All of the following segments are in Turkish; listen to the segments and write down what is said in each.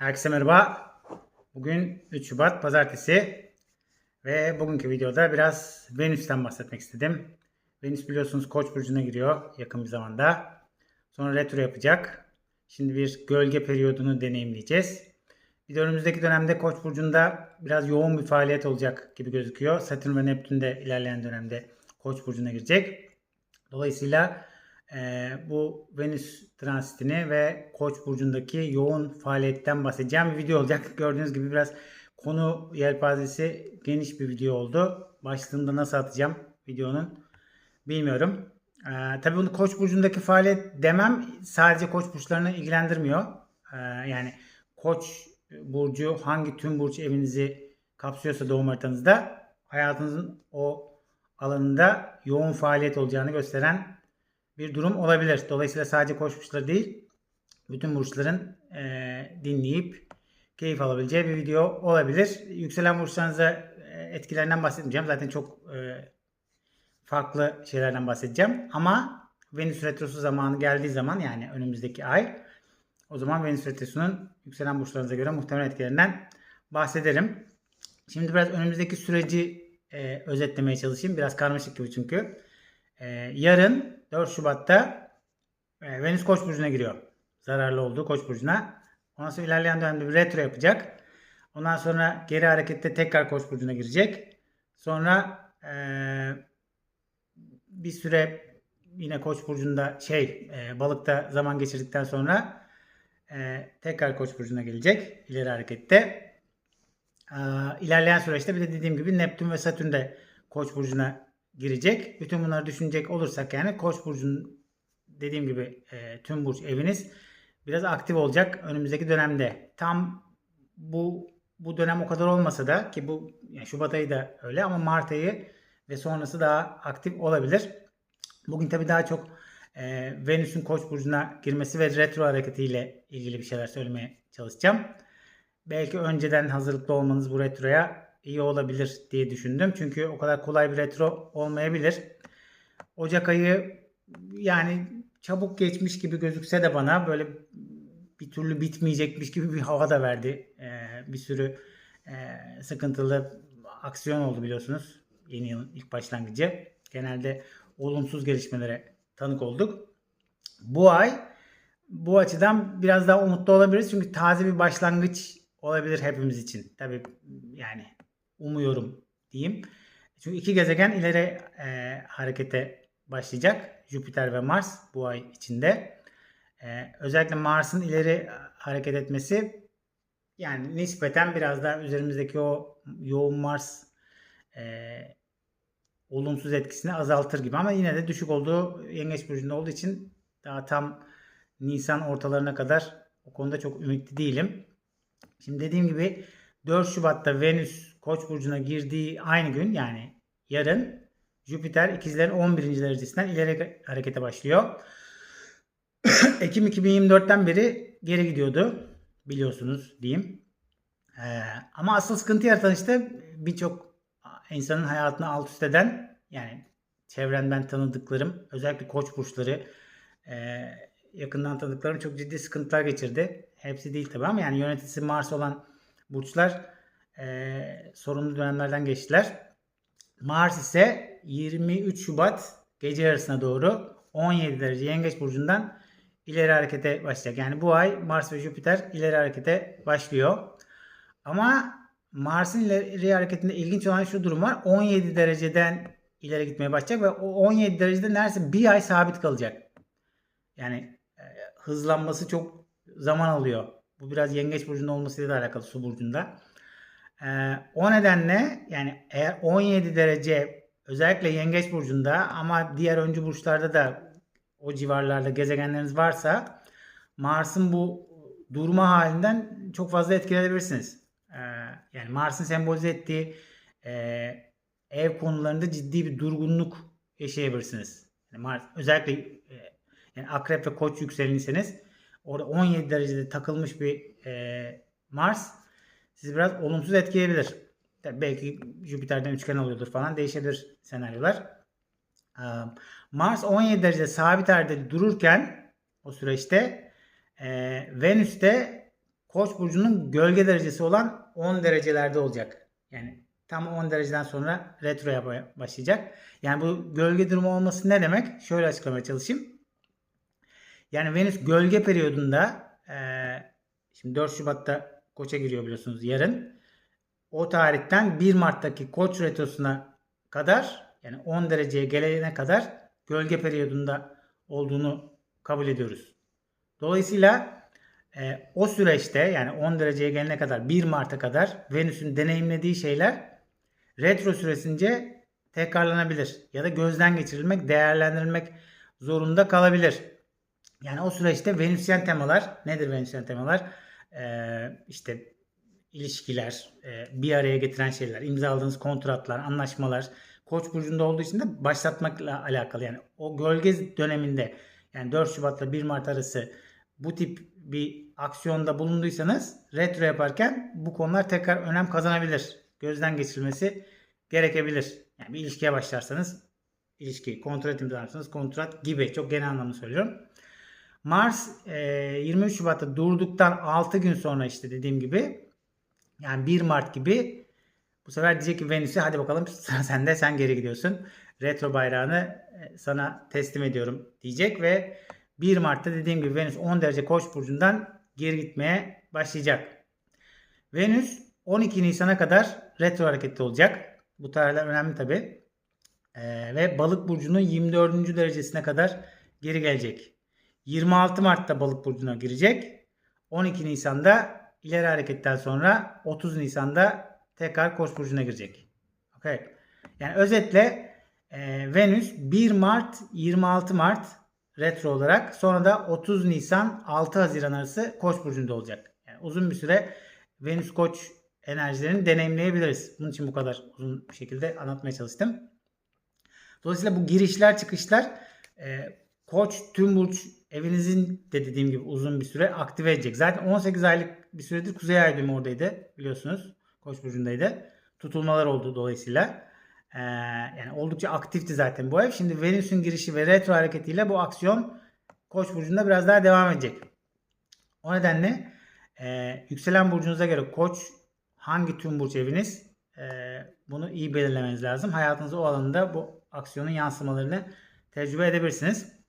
Herkese merhaba. Bugün 3 Şubat Pazartesi ve bugünkü videoda biraz Venüs'ten bahsetmek istedim. Venüs biliyorsunuz Koç burcuna giriyor yakın bir zamanda. Sonra retro yapacak. Şimdi bir gölge periyodunu deneyimleyeceğiz. Bir de önümüzdeki dönemde Koç burcunda biraz yoğun bir faaliyet olacak gibi gözüküyor. Satürn ve Neptün de ilerleyen dönemde Koç burcuna girecek. Dolayısıyla e, bu Venüs transitini ve Koç burcundaki yoğun faaliyetten bahsedeceğim bir video olacak. Gördüğünüz gibi biraz konu yelpazesi geniş bir video oldu. Başlığında nasıl atacağım videonun bilmiyorum. E, tabii bunu Koç burcundaki faaliyet demem sadece Koç burçlarını ilgilendirmiyor. E, yani Koç burcu hangi tüm burç evinizi kapsıyorsa doğum haritanızda hayatınızın o alanında yoğun faaliyet olacağını gösteren bir durum olabilir. Dolayısıyla sadece koç burçları değil, bütün burçların e, dinleyip keyif alabileceği bir video olabilir. Yükselen burçlarınıza e, etkilerinden bahsetmeyeceğim. Zaten çok e, farklı şeylerden bahsedeceğim. Ama Venüs Retrosu zamanı geldiği zaman yani önümüzdeki ay o zaman Venüs Retrosu'nun yükselen burçlarınıza göre muhtemel etkilerinden bahsederim. Şimdi biraz önümüzdeki süreci e, özetlemeye çalışayım. Biraz karmaşık gibi çünkü. E, yarın 4 Şubat'ta e, Venüs Koç burcuna giriyor. Zararlı olduğu Koç burcuna. Ondan sonra ilerleyen dönemde bir retro yapacak. Ondan sonra geri harekette tekrar Koç burcuna girecek. Sonra e, bir süre yine Koç burcunda şey e, balıkta zaman geçirdikten sonra e, tekrar Koç burcuna gelecek ileri harekette. E, ilerleyen süreçte bir de dediğim gibi Neptün ve Satürn de Koç burcuna girecek. Bütün bunları düşünecek olursak yani Koç burcunun dediğim gibi e, tüm burç eviniz biraz aktif olacak önümüzdeki dönemde. Tam bu bu dönem o kadar olmasa da ki bu yani Şubat ayı da öyle ama Mart ayı ve sonrası daha aktif olabilir. Bugün tabii daha çok e, Venüs'ün Koç burcuna girmesi ve retro hareketiyle ilgili bir şeyler söylemeye çalışacağım. Belki önceden hazırlıklı olmanız bu retroya iyi olabilir diye düşündüm. Çünkü o kadar kolay bir retro olmayabilir. Ocak ayı yani çabuk geçmiş gibi gözükse de bana böyle bir türlü bitmeyecekmiş gibi bir hava da verdi. Ee, bir sürü e, sıkıntılı aksiyon oldu biliyorsunuz. Yeni yılın ilk başlangıcı. Genelde olumsuz gelişmelere tanık olduk. Bu ay bu açıdan biraz daha umutlu olabiliriz. Çünkü taze bir başlangıç olabilir hepimiz için. Tabii yani umuyorum diyeyim. Çünkü iki gezegen ileri e, harekete başlayacak. Jüpiter ve Mars bu ay içinde. E, özellikle Mars'ın ileri hareket etmesi yani nispeten biraz daha üzerimizdeki o yoğun Mars e, olumsuz etkisini azaltır gibi ama yine de düşük olduğu Yengeç burcunda olduğu için daha tam Nisan ortalarına kadar o konuda çok ümitli değilim. Şimdi dediğim gibi 4 Şubat'ta Venüs Koç burcuna girdiği aynı gün yani yarın Jüpiter ikizlerin 11. derecesinden ileri harekete başlıyor. Ekim 2024'ten beri geri gidiyordu. Biliyorsunuz diyeyim. Ee, ama asıl sıkıntı yaratan işte birçok insanın hayatını alt üst eden yani çevremden tanıdıklarım özellikle koç burçları e, yakından tanıdıklarım çok ciddi sıkıntılar geçirdi. Hepsi değil tabi ama yani yöneticisi Mars olan burçlar e, sorunlu dönemlerden geçtiler. Mars ise 23 Şubat gece yarısına doğru 17 derece Yengeç burcundan ileri harekete başlayacak. Yani bu ay Mars ve Jüpiter ileri harekete başlıyor. Ama Mars'ın ileri hareketinde ilginç olan şu durum var. 17 dereceden ileri gitmeye başlayacak ve o 17 derecede neredeyse bir ay sabit kalacak. Yani e, hızlanması çok zaman alıyor. Bu biraz yengeç burcunda olmasıyla da alakalı su burcunda. E, o nedenle yani eğer 17 derece özellikle yengeç burcunda ama diğer öncü burçlarda da o civarlarda gezegenleriniz varsa Mars'ın bu durma halinden çok fazla etkilenebilirsiniz. E, yani Mars'ın sembolize ettiği e, ev konularında ciddi bir durgunluk yaşayabilirsiniz. Yani Mars özellikle e, yani akrep ve koç yükseleniyseniz orada 17 derecede takılmış bir e, Mars sizi biraz olumsuz etkileyebilir. Tabii belki Jüpiter'den üçgen oluyordur falan değişebilir senaryolar. E, Mars 17 derecede sabit halde dururken o süreçte e, Venüs de Koç burcunun gölge derecesi olan 10 derecelerde olacak. Yani tam 10 dereceden sonra retro yapmaya başlayacak. Yani bu gölge durumu olması ne demek? Şöyle açıklamaya çalışayım. Yani Venüs gölge periyodunda eee, şimdi 4 Şubat'ta Koç'a giriyor biliyorsunuz yarın. O tarihten 1 Mart'taki Koç retrosuna kadar yani 10 dereceye gelene kadar gölge periyodunda olduğunu kabul ediyoruz. Dolayısıyla e, o süreçte yani 10 dereceye gelene kadar 1 Mart'a kadar Venüs'ün deneyimlediği şeyler retro süresince tekrarlanabilir ya da gözden geçirilmek, değerlendirilmek zorunda kalabilir. Yani o süreçte Venüsyen temalar nedir Venüsyen temalar? Ee, işte ilişkiler, e, bir araya getiren şeyler, imzaladığınız kontratlar, anlaşmalar, Koç burcunda olduğu için de başlatmakla alakalı. Yani o gölge döneminde yani 4 Şubat'la 1 Mart arası bu tip bir aksiyonda bulunduysanız retro yaparken bu konular tekrar önem kazanabilir. Gözden geçirilmesi gerekebilir. Yani bir ilişkiye başlarsanız ilişki, kontrat imzalarsanız kontrat gibi çok genel anlamda söylüyorum. Mars e, 23 Şubat'ta durduktan 6 gün sonra işte dediğim gibi yani 1 Mart gibi bu sefer diyecek ki Venüs'e hadi bakalım sıra sende sen geri gidiyorsun. Retro bayrağını e, sana teslim ediyorum diyecek ve 1 Mart'ta dediğim gibi Venüs 10 derece Koç burcundan geri gitmeye başlayacak. Venüs 12 Nisan'a kadar retro hareketli olacak. Bu tarihler önemli tabi. ve Balık burcunun 24. derecesine kadar geri gelecek. 26 Mart'ta Balık burcuna girecek. 12 Nisan'da ileri hareketten sonra 30 Nisan'da tekrar Koç burcuna girecek. Okay. Yani özetle e, Venüs 1 Mart 26 Mart retro olarak sonra da 30 Nisan 6 Haziran arası Koç burcunda olacak. Yani uzun bir süre Venüs Koç enerjilerini deneyimleyebiliriz. Bunun için bu kadar uzun bir şekilde anlatmaya çalıştım. Dolayısıyla bu girişler çıkışlar e, Koç tüm burç evinizin de dediğim gibi uzun bir süre aktive edecek. Zaten 18 aylık bir süredir Kuzey Ay düğümü oradaydı biliyorsunuz. Koç burcundaydı. Tutulmalar oldu dolayısıyla. Ee, yani oldukça aktifti zaten bu ev. Şimdi Venüs'ün girişi ve retro hareketiyle bu aksiyon Koç burcunda biraz daha devam edecek. O nedenle e, yükselen burcunuza göre Koç hangi tüm burç eviniz e, bunu iyi belirlemeniz lazım. Hayatınızda o alanda bu aksiyonun yansımalarını tecrübe edebilirsiniz.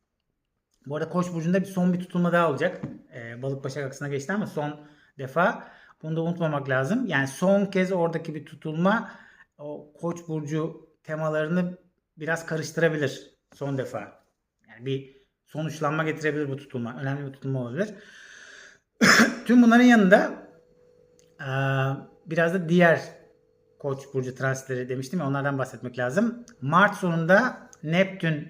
Bu arada Koç burcunda bir son bir tutulma daha olacak. Ee, balık başak aksına geçti ama son defa. Bunu da unutmamak lazım. Yani son kez oradaki bir tutulma o Koç burcu temalarını biraz karıştırabilir son defa. Yani bir sonuçlanma getirebilir bu tutulma. Önemli bir tutulma olabilir. Tüm bunların yanında biraz da diğer Koç burcu transitleri demiştim ya onlardan bahsetmek lazım. Mart sonunda Neptün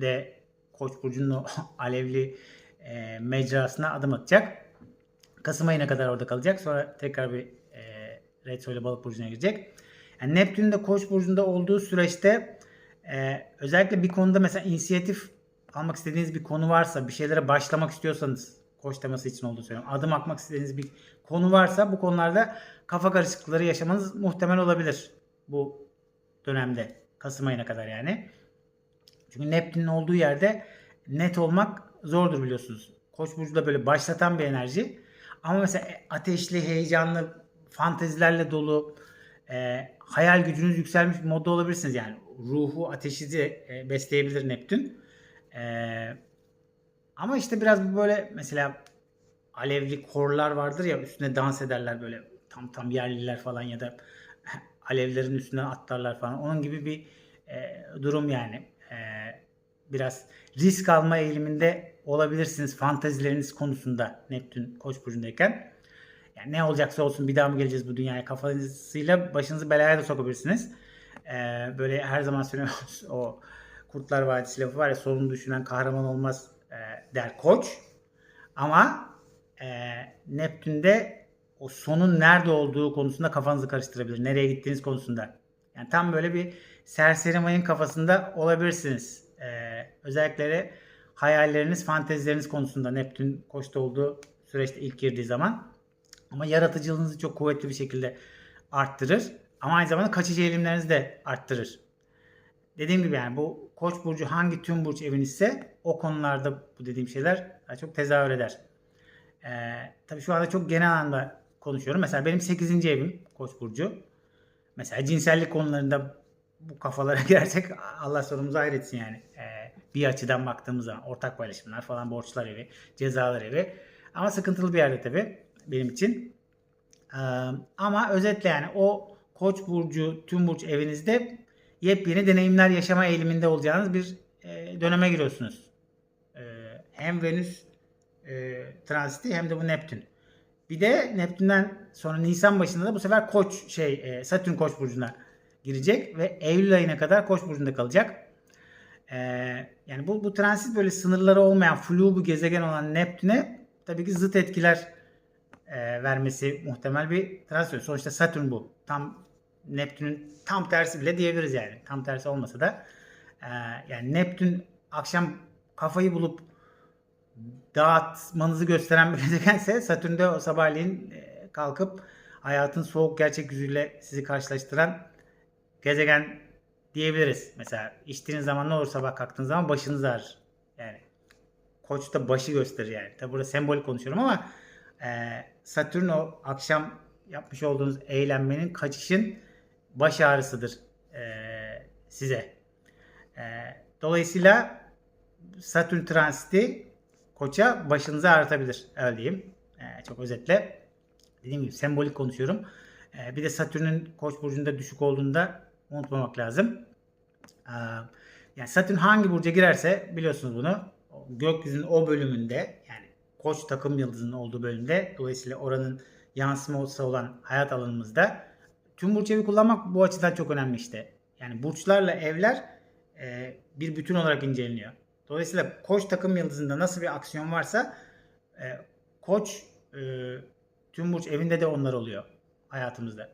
de Koç burcunun o alevli e, mecrasına adım atacak. Kasım ayına kadar orada kalacak. Sonra tekrar bir e, retro ile balık burcuna girecek. Yani Neptün de Koç burcunda olduğu süreçte e, özellikle bir konuda mesela inisiyatif almak istediğiniz bir konu varsa, bir şeylere başlamak istiyorsanız koç teması için olduğu söylüyorum. Adım atmak istediğiniz bir konu varsa bu konularda kafa karışıklıkları yaşamanız muhtemel olabilir bu dönemde. Kasım ayına kadar yani. Çünkü Neptün'ün olduğu yerde net olmak zordur biliyorsunuz. Koç burcu böyle başlatan bir enerji. Ama mesela ateşli, heyecanlı, fantezilerle dolu, e, hayal gücünüz yükselmiş bir modda olabilirsiniz. Yani ruhu, ateşizi e, besleyebilir Neptün. E, ama işte biraz böyle mesela alevli korlar vardır ya üstüne dans ederler böyle tam tam yerliler falan ya da alevlerin üstünden atlarlar falan. Onun gibi bir e, durum yani. E, biraz risk alma eğiliminde olabilirsiniz fantezileriniz konusunda Neptün Koç burcundayken. Yani ne olacaksa olsun bir daha mı geleceğiz bu dünyaya kafasıyla başınızı belaya da sokabilirsiniz. Ee, böyle her zaman söylüyorum o Kurtlar Vadisi lafı var ya sorun düşünen kahraman olmaz e, der Koç. Ama e, Neptün'de o sonun nerede olduğu konusunda kafanızı karıştırabilir. Nereye gittiğiniz konusunda. Yani tam böyle bir serseri mayın kafasında olabilirsiniz. Ee, özellikleri hayalleriniz, fantezileriniz konusunda Neptün koçta olduğu süreçte ilk girdiği zaman. Ama yaratıcılığınızı çok kuvvetli bir şekilde arttırır. Ama aynı zamanda kaçıcı eğilimlerinizi de arttırır. Dediğim gibi yani bu Koç burcu hangi tüm burç evinizse o konularda bu dediğim şeyler çok tezahür eder. Ee, tabii şu anda çok genel anlamda konuşuyorum. Mesela benim 8. evim Koç burcu. Mesela cinsellik konularında bu kafalara girersek Allah sonumuzu hayretsin yani. Bir açıdan baktığımız zaman ortak paylaşımlar falan borçlar evi, cezalar evi. Ama sıkıntılı bir yerde tabii benim için. Ama özetle yani o Koç burcu, tüm burç evinizde yepyeni deneyimler yaşama eğiliminde olacağınız bir döneme giriyorsunuz. Hem Venüs transiti hem de bu Neptün. Bir de Neptün'den sonra Nisan başında da bu sefer Koç şey e, Satürn Koç burcuna girecek ve Eylül ayına kadar Koç burcunda kalacak. Ee, yani bu bu transit böyle sınırları olmayan flu bir gezegen olan Neptün'e tabii ki zıt etkiler e, vermesi muhtemel bir transit. Sonuçta Satürn bu. Tam Neptün'ün tam tersi bile diyebiliriz yani. Tam tersi olmasa da e, yani Neptün akşam kafayı bulup dağıtmanızı gösteren bir gezegense Satürn'de o sabahleyin e, kalkıp hayatın soğuk gerçek yüzüyle sizi karşılaştıran gezegen diyebiliriz. Mesela içtiğiniz zaman ne olur sabah kalktığınız zaman başınız ağrır. Yani koç da başı gösterir yani. Tabi burada sembolik konuşuyorum ama e, Satürn o akşam yapmış olduğunuz eğlenmenin kaçışın baş ağrısıdır e, size. E, dolayısıyla Satürn transiti koça başınızı ağrıtabilir. Öyle diyeyim. E, çok özetle. Dediğim gibi sembolik konuşuyorum. E, bir de Satürn'ün koç burcunda düşük olduğunda unutmamak lazım. E, yani Satürn hangi burca girerse biliyorsunuz bunu. Gökyüzünün o bölümünde yani koç takım yıldızının olduğu bölümde dolayısıyla oranın yansıması olan hayat alanımızda tüm burç evi kullanmak bu açıdan çok önemli işte. Yani burçlarla evler e, bir bütün olarak inceleniyor. Dolayısıyla koç takım yıldızında nasıl bir aksiyon varsa e, koç e, tüm burç evinde de onlar oluyor hayatımızda.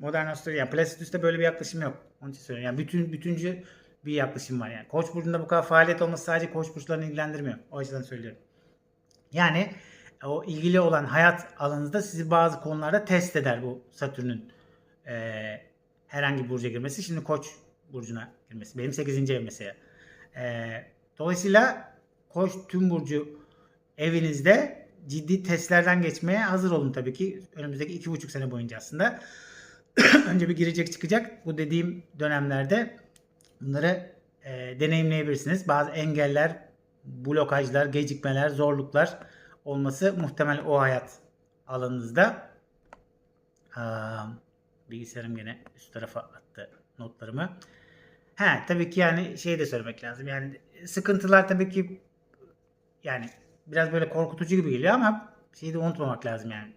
Modern astroloji yani Placidus'ta böyle bir yaklaşım yok. Onun için söylüyorum. Yani bütün bütüncü bir yaklaşım var yani. Koç burcunda bu kadar faaliyet olması sadece koç burçlarını ilgilendirmiyor. O açıdan söylüyorum. Yani o ilgili olan hayat alanınızda sizi bazı konularda test eder bu Satürn'ün e, herhangi bir burca girmesi. Şimdi Koç burcuna girmesi. Benim 8. ev mesela. E, dolayısıyla Koç tüm burcu evinizde ciddi testlerden geçmeye hazır olun tabii ki. Önümüzdeki iki buçuk sene boyunca aslında. Önce bir girecek çıkacak. Bu dediğim dönemlerde bunları e, deneyimleyebilirsiniz. Bazı engeller, blokajlar, gecikmeler, zorluklar olması muhtemel o hayat alanınızda. Aa, bilgisayarım gene üst tarafa attı notlarımı. He tabii ki yani şey de söylemek lazım. Yani sıkıntılar tabii ki yani biraz böyle korkutucu gibi geliyor ama şeyi de unutmamak lazım yani.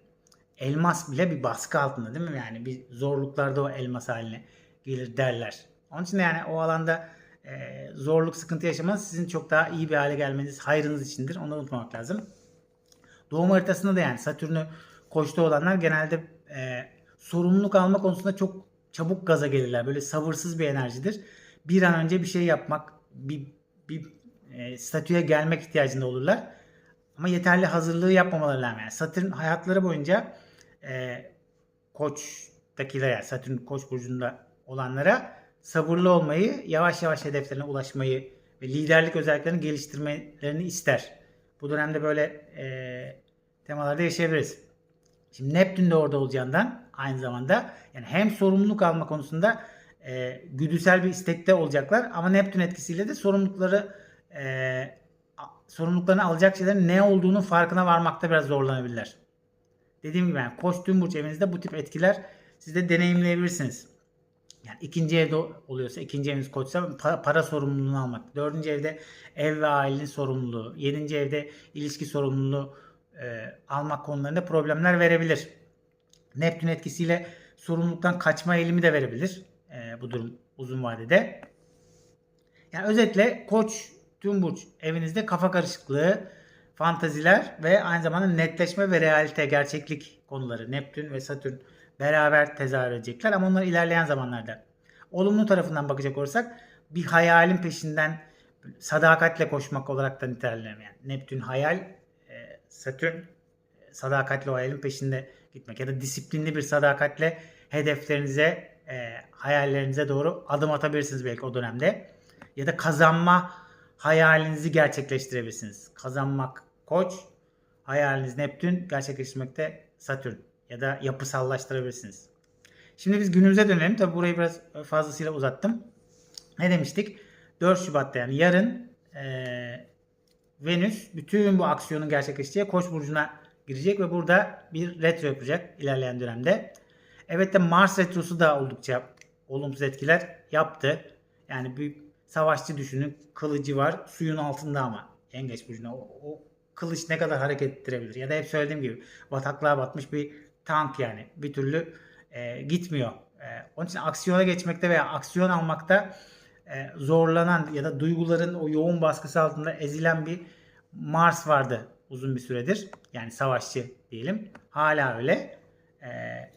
Elmas bile bir baskı altında değil mi? Yani bir zorluklarda o elmas haline gelir derler. Onun için yani o alanda e, zorluk, sıkıntı yaşamanız sizin çok daha iyi bir hale gelmeniz hayrınız içindir. Onu unutmamak lazım. Doğum haritasında da yani Satürn'ü koçta olanlar genelde e, sorumluluk alma konusunda çok çabuk gaza gelirler. Böyle sabırsız bir enerjidir. Bir an önce bir şey yapmak, bir, bir e, statüye gelmek ihtiyacında olurlar. Ama yeterli hazırlığı yapmamaları lazım. Yani Satürn hayatları boyunca e, koçtakiler yani Satürn koç burcunda olanlara sabırlı olmayı, yavaş yavaş hedeflerine ulaşmayı ve liderlik özelliklerini geliştirmelerini ister. Bu dönemde böyle e, temalarda yaşayabiliriz. Şimdi Neptün de orada olacağından aynı zamanda yani hem sorumluluk alma konusunda e, güdüsel bir istekte olacaklar ama Neptün etkisiyle de sorumlulukları e, sorumluluklarını alacak şeylerin ne olduğunu farkına varmakta biraz zorlanabilirler. Dediğim gibi yani koç tüm burç evinizde bu tip etkiler siz de deneyimleyebilirsiniz. Yani ikinci evde oluyorsa, ikinci eviniz koçsa para, para sorumluluğunu almak. Dördüncü evde ev ve ailenin sorumluluğu. Yedinci evde ilişki sorumluluğu e, almak konularında problemler verebilir. Neptün etkisiyle sorumluluktan kaçma eğilimi de verebilir e, bu durum uzun vadede. Yani özetle koç tüm burç evinizde kafa karışıklığı, fantaziler ve aynı zamanda netleşme ve realite, gerçeklik konuları Neptün ve Satürn beraber tezahür edecekler ama onlar ilerleyen zamanlarda. Olumlu tarafından bakacak olursak bir hayalin peşinden sadakatle koşmak olarak da niteleniyor. Neptün hayal, e, Satürn e, sadakatli o hayalin peşinde gitmek ya da disiplinli bir sadakatle hedeflerinize, e, hayallerinize doğru adım atabilirsiniz belki o dönemde. Ya da kazanma hayalinizi gerçekleştirebilirsiniz. Kazanmak koç, hayaliniz Neptün gerçekleştirmekte Satürn ya da yapısallaştırabilirsiniz. Şimdi biz günümüze dönelim. Tabi burayı biraz fazlasıyla uzattım. Ne demiştik? 4 Şubat'ta yani yarın eee, Venüs bütün bu aksiyonun gerçekleşeceği Koç burcuna girecek ve burada bir retro yapacak ilerleyen dönemde. Evet de Mars retrosu da oldukça olumsuz etkiler yaptı. Yani bir savaşçı düşünün. Kılıcı var. Suyun altında ama. Yengeç burcuna. O, o kılıç ne kadar hareket ettirebilir? Ya da hep söylediğim gibi bataklığa batmış bir tank yani. Bir türlü e, gitmiyor. E, onun için aksiyona geçmekte veya aksiyon almakta e, zorlanan ya da duyguların o yoğun baskısı altında ezilen bir Mars vardı uzun bir süredir. Yani savaşçı diyelim. Hala öyle. E,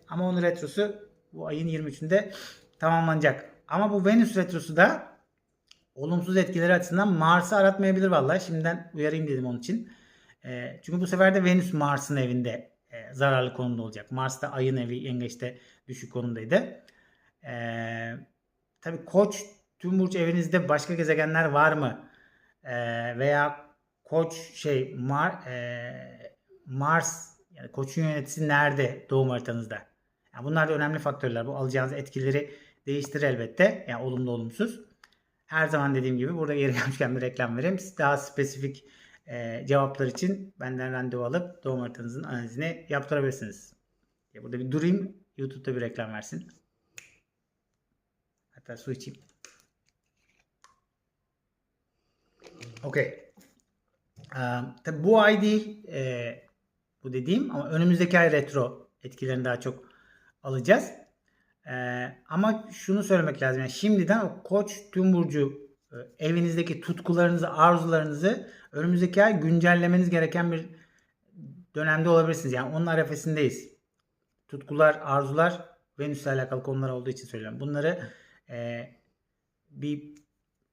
ama onun retrosu bu ayın 23'ünde tamamlanacak. Ama bu Venüs retrosu da olumsuz etkileri açısından Mars'ı aratmayabilir vallahi. Şimdiden uyarayım dedim onun için. E, çünkü bu sefer de Venüs Mars'ın evinde e, zararlı konumda olacak. Mars da ayın evi yengeçte düşük konumdaydı. E, tabii Koç tüm burç evinizde başka gezegenler var mı? E, veya Koç şey Mar, e, Mars yani Koç'un yöneticisi nerede doğum haritanızda? Yani bunlar da önemli faktörler. Bu alacağınız etkileri değiştirir elbette. Yani olumlu olumsuz. Her zaman dediğim gibi burada geri gelmişken bir reklam vereyim. Daha spesifik e, cevaplar için benden randevu alıp doğum haritanızın analizini yaptırabilirsiniz. Ya burada bir durayım. YouTube'da bir reklam versin. Hatta su içeyim. Okey. Ee, bu ay değil e, bu dediğim ama önümüzdeki ay retro etkilerini daha çok alacağız. Ee, ama şunu söylemek lazım. Yani şimdiden o koç tüm burcu evinizdeki tutkularınızı, arzularınızı önümüzdeki ay güncellemeniz gereken bir dönemde olabilirsiniz. Yani onun arefesindeyiz. Tutkular, arzular Venüs'le alakalı konular olduğu için söylüyorum. Bunları e, bir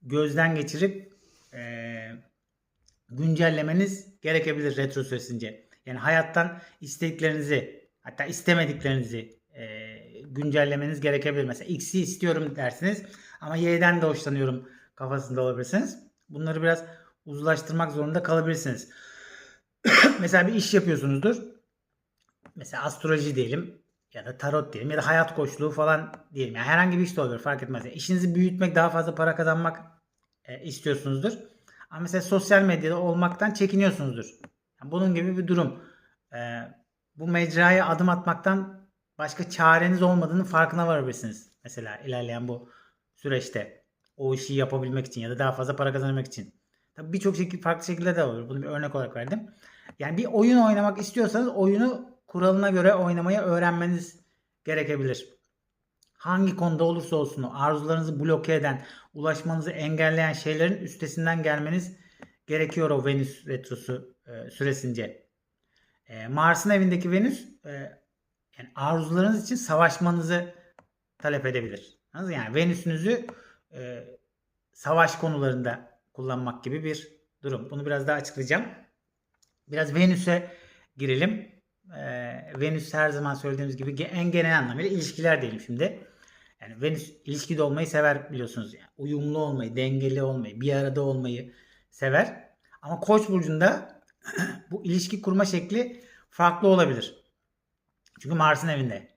gözden geçirip e, güncellemeniz gerekebilir retro süresince. Yani hayattan isteklerinizi hatta istemediklerinizi e, güncellemeniz gerekebilir. Mesela X'i istiyorum dersiniz ama Y'den de hoşlanıyorum kafasında olabilirsiniz. Bunları biraz uzlaştırmak zorunda kalabilirsiniz. Mesela bir iş yapıyorsunuzdur. Mesela astroloji diyelim ya da tarot diyelim ya da hayat koçluğu falan diyelim. Yani herhangi bir iş de olabilir fark etmez. Yani işinizi büyütmek, daha fazla para kazanmak e, istiyorsunuzdur. Ama mesela sosyal medyada olmaktan çekiniyorsunuzdur. Yani bunun gibi bir durum. E, bu mecraya adım atmaktan başka çareniz olmadığının farkına varabilirsiniz. Mesela ilerleyen bu süreçte o işi yapabilmek için ya da daha fazla para kazanmak için. Tabii birçok şekil, farklı şekilde de olur. Bunu bir örnek olarak verdim. Yani bir oyun oynamak istiyorsanız oyunu kuralına göre oynamayı öğrenmeniz gerekebilir. Hangi konuda olursa olsun arzularınızı bloke eden, ulaşmanızı engelleyen şeylerin üstesinden gelmeniz gerekiyor o Venüs retrosu e, süresince. E, Mars'ın evindeki Venüs e, yani arzularınız için savaşmanızı talep edebilir. Yani Venüs'ünüzü e, savaş konularında kullanmak gibi bir durum. Bunu biraz daha açıklayacağım. Biraz Venüs'e girelim. E, Venüs her zaman söylediğimiz gibi en genel anlamıyla ilişkiler diyelim şimdi. Yani Venüs ilişkide olmayı sever biliyorsunuz. Yani uyumlu olmayı, dengeli olmayı, bir arada olmayı sever. Ama Koç burcunda bu ilişki kurma şekli farklı olabilir. Çünkü Mars'ın evinde.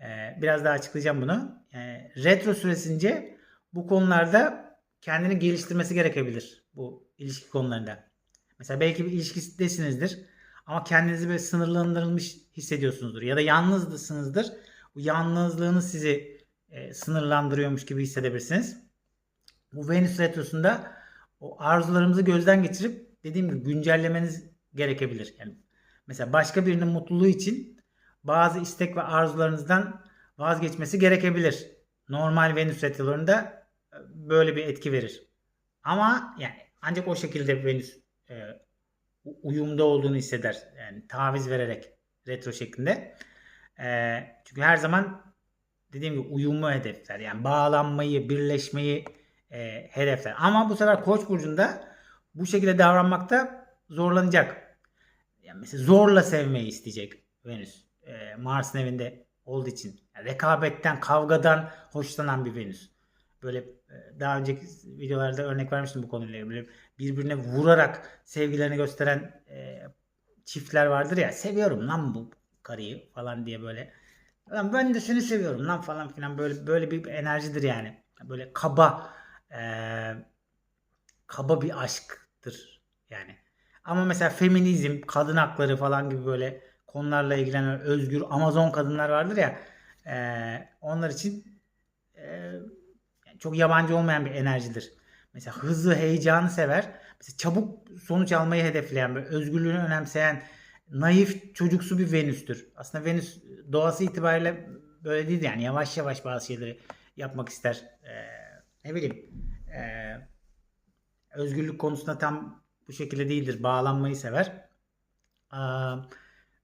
Ee, biraz daha açıklayacağım bunu. Ee, retro süresince bu konularda kendini geliştirmesi gerekebilir. Bu ilişki konularında. Mesela belki bir ilişkidesinizdir. Ama kendinizi böyle sınırlandırılmış hissediyorsunuzdur. Ya da yalnızsınızdır. Bu yalnızlığınız sizi e, sınırlandırıyormuş gibi hissedebilirsiniz. Bu Venüs retrosunda o arzularımızı gözden geçirip dediğim gibi güncellemeniz gerekebilir. Yani mesela başka birinin mutluluğu için bazı istek ve arzularınızdan vazgeçmesi gerekebilir. Normal Venüs retrolarında böyle bir etki verir. Ama yani ancak o şekilde Venüs e, uyumda olduğunu hisseder. Yani taviz vererek retro şeklinde. E, çünkü her zaman dediğim gibi uyumu hedefler. Yani bağlanmayı, birleşmeyi e, hedefler. Ama bu sefer Koç burcunda bu şekilde davranmakta zorlanacak. Yani mesela zorla sevmeyi isteyecek Venüs. E, Mars'ın evinde olduğu için. Yani rekabetten, kavgadan hoşlanan bir Venüs. Böyle daha önceki videolarda örnek vermiştim bu konuyla ilgili. Birbirine vurarak sevgilerini gösteren e, çiftler vardır ya seviyorum lan bu karıyı falan diye böyle. Lan ben de seni seviyorum lan falan filan böyle böyle bir enerjidir yani. Böyle kaba eee, kaba bir aşktır yani. Ama mesela feminizm, kadın hakları falan gibi böyle konularla ilgilenen özgür Amazon kadınlar vardır ya eee, onlar için yani çok yabancı olmayan bir enerjidir. Mesela hızlı, heyecanı sever. Mesela çabuk sonuç almayı hedefleyen, böyle özgürlüğünü önemseyen, naif, çocuksu bir Venüs'tür. Aslında Venüs doğası itibariyle böyle değil yani yavaş yavaş bazı şeyleri yapmak ister. Ee, ne bileyim, ee, özgürlük konusunda tam bu şekilde değildir. Bağlanmayı sever. Aa,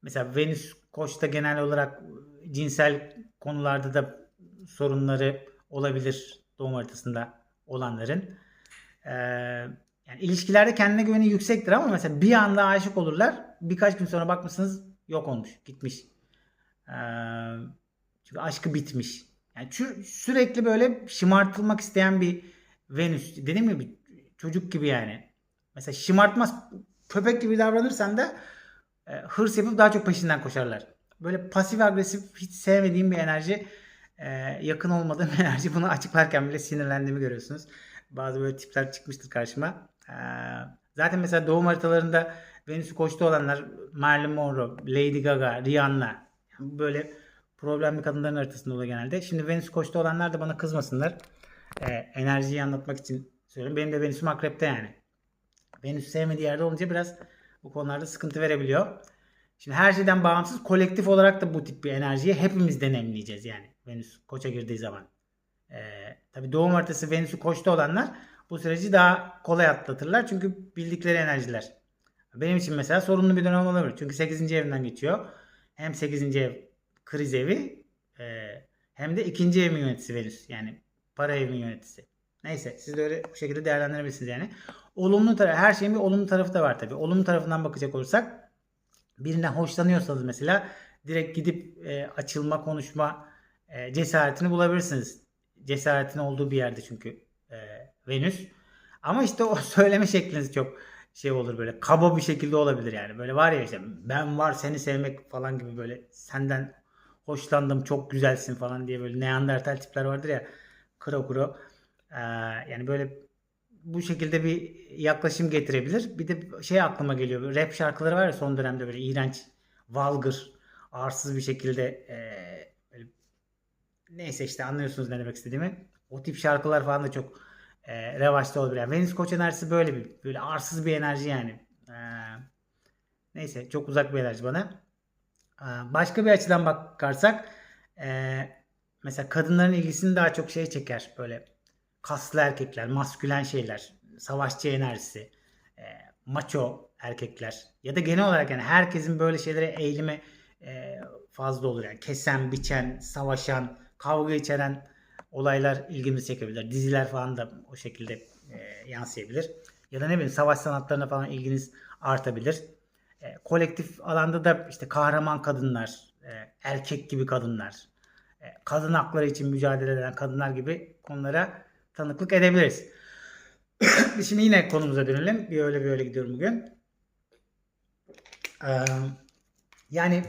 mesela Venüs Koç'ta genel olarak cinsel konularda da sorunları olabilir doğum haritasında olanların. Ee, yani ilişkilerde kendine güveni yüksektir ama mesela bir anda aşık olurlar. Birkaç gün sonra bakmışsınız yok olmuş, gitmiş. Ee, çünkü aşkı bitmiş. Yani sürekli böyle şımartılmak isteyen bir Venüs. Dediğim gibi çocuk gibi yani. Mesela şımartmaz köpek gibi davranırsan da e, hırs yapıp daha çok peşinden koşarlar. Böyle pasif agresif hiç sevmediğim bir enerji. E, yakın olmadığım enerji. Bunu açıklarken bile sinirlendiğimi görüyorsunuz. Bazı böyle tipler çıkmıştır karşıma. E, zaten mesela doğum haritalarında Venüs'ü koçta olanlar Marilyn Monroe, Lady Gaga, Rihanna. Böyle problemli kadınların haritasında oluyor genelde. Şimdi Venüs koçta olanlar da bana kızmasınlar. E, enerjiyi anlatmak için söylüyorum. Benim de Venüs'üm akrepte yani. Venüs sevmediği yerde olunca biraz bu konularda sıkıntı verebiliyor. Şimdi her şeyden bağımsız kolektif olarak da bu tip bir enerjiyi hepimiz deneyimleyeceğiz yani. Venüs koça girdiği zaman. Ee, tabii doğum haritası Venüs'ü koçta olanlar bu süreci daha kolay atlatırlar. Çünkü bildikleri enerjiler. Benim için mesela sorunlu bir dönem olabilir. Çünkü 8. evimden geçiyor. Hem 8. ev kriz evi e, hem de ikinci evimin yöneticisi Venüs. Yani para evimin yöneticisi. Neyse siz de öyle bu şekilde değerlendirebilirsiniz yani. Olumlu tarafı, her şeyin bir olumlu tarafı da var tabii. Olumlu tarafından bakacak olursak birinden hoşlanıyorsanız mesela direkt gidip e, açılma, konuşma e, cesaretini bulabilirsiniz. Cesaretin olduğu bir yerde çünkü e, Venüs. Ama işte o söyleme şekliniz çok şey olur böyle kaba bir şekilde olabilir yani. Böyle var ya işte ben var seni sevmek falan gibi böyle senden hoşlandım çok güzelsin falan diye böyle Neandertal tipler vardır ya kro kro. Ee, yani böyle bu şekilde bir yaklaşım getirebilir. Bir de şey aklıma geliyor. Rap şarkıları var ya son dönemde böyle iğrenç, valgır, arsız bir şekilde ee, böyle neyse işte anlıyorsunuz ne demek istediğimi. O tip şarkılar falan da çok e, revaçta olabilir. Yani Venüs Koç enerjisi böyle bir böyle arsız bir enerji yani. Ee, neyse çok uzak bir enerji bana. Ee, başka bir açıdan bakarsak e, mesela kadınların ilgisini daha çok şey çeker böyle kaslı erkekler, maskülen şeyler, savaşçı enerjisi, e, maço erkekler ya da genel olarak yani herkesin böyle şeylere eğilimi e, fazla olur yani kesen, biçen, savaşan, kavga içeren olaylar ilgimizi çekebilir. Diziler falan da o şekilde e, yansıyabilir. Ya da ne bileyim savaş sanatlarına falan ilginiz artabilir. E, kolektif alanda da işte kahraman kadınlar, e, erkek gibi kadınlar, e, kadın hakları için mücadele eden kadınlar gibi konulara tanıklık edebiliriz. Şimdi yine konumuza dönelim. Bir öyle bir öyle gidiyorum bugün. Yani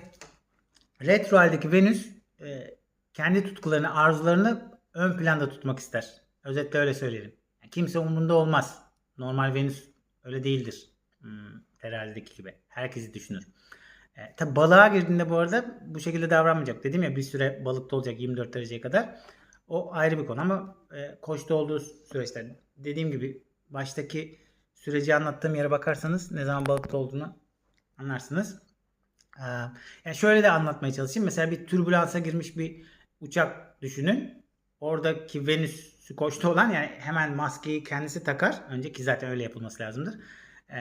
retro haldeki Venüs kendi tutkularını, arzularını ön planda tutmak ister. Özetle öyle söyleyelim. Kimse umurunda olmaz. Normal Venüs öyle değildir. Hmm, terazideki gibi. Herkesi düşünür. E, tabi balığa girdiğinde bu arada bu şekilde davranmayacak. Dedim ya bir süre balıkta olacak 24 dereceye kadar. O ayrı bir konu ama e, koçta olduğu süreçte dediğim gibi baştaki süreci anlattığım yere bakarsanız ne zaman balıkta olduğunu anlarsınız. Ee, yani şöyle de anlatmaya çalışayım. Mesela bir türbülansa girmiş bir uçak düşünün. Oradaki Venüs koçta olan yani hemen maskeyi kendisi takar. Önce ki zaten öyle yapılması lazımdır. Ee,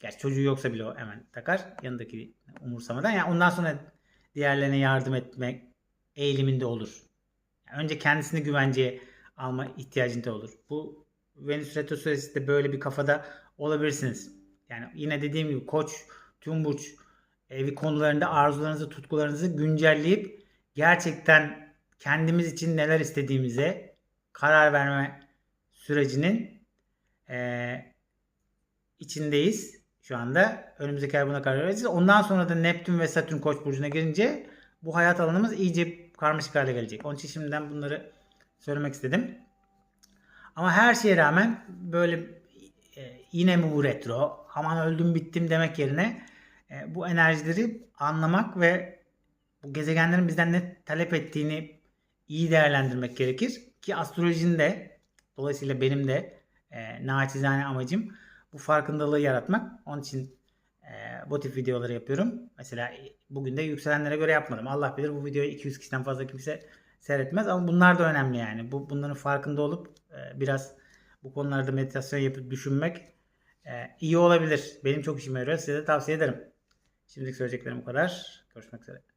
gerçi çocuğu yoksa bile o hemen takar. Yanındaki umursamadan. Yani ondan sonra diğerlerine yardım etmek eğiliminde olur. Önce kendisini güvenceye alma ihtiyacında olur. Bu Venüs retro süresinde böyle bir kafada olabilirsiniz. Yani yine dediğim gibi koç, tüm burç evi konularında arzularınızı, tutkularınızı güncelleyip gerçekten kendimiz için neler istediğimize karar verme sürecinin e, içindeyiz. şu anda. Önümüzdeki ay buna karar vereceğiz. Ondan sonra da Neptün ve Satürn Koç burcuna girince bu hayat alanımız iyice karmaşık hale gelecek. Onun için şimdiden bunları söylemek istedim. Ama her şeye rağmen böyle e, yine mi bu retro, aman öldüm bittim demek yerine e, bu enerjileri anlamak ve bu gezegenlerin bizden ne talep ettiğini iyi değerlendirmek gerekir. Ki astrolojinin de dolayısıyla benim de e, naçizane amacım bu farkındalığı yaratmak. Onun için bu tip videoları yapıyorum. Mesela e, bugün de yükselenlere göre yapmadım. Allah bilir bu videoyu 200 kişiden fazla kimse seyretmez ama bunlar da önemli yani. Bu bunların farkında olup e, biraz bu konularda meditasyon yapıp düşünmek e, iyi olabilir. Benim çok işime yarıyor. Size de tavsiye ederim. Şimdilik söyleyeceklerim bu kadar. Görüşmek üzere.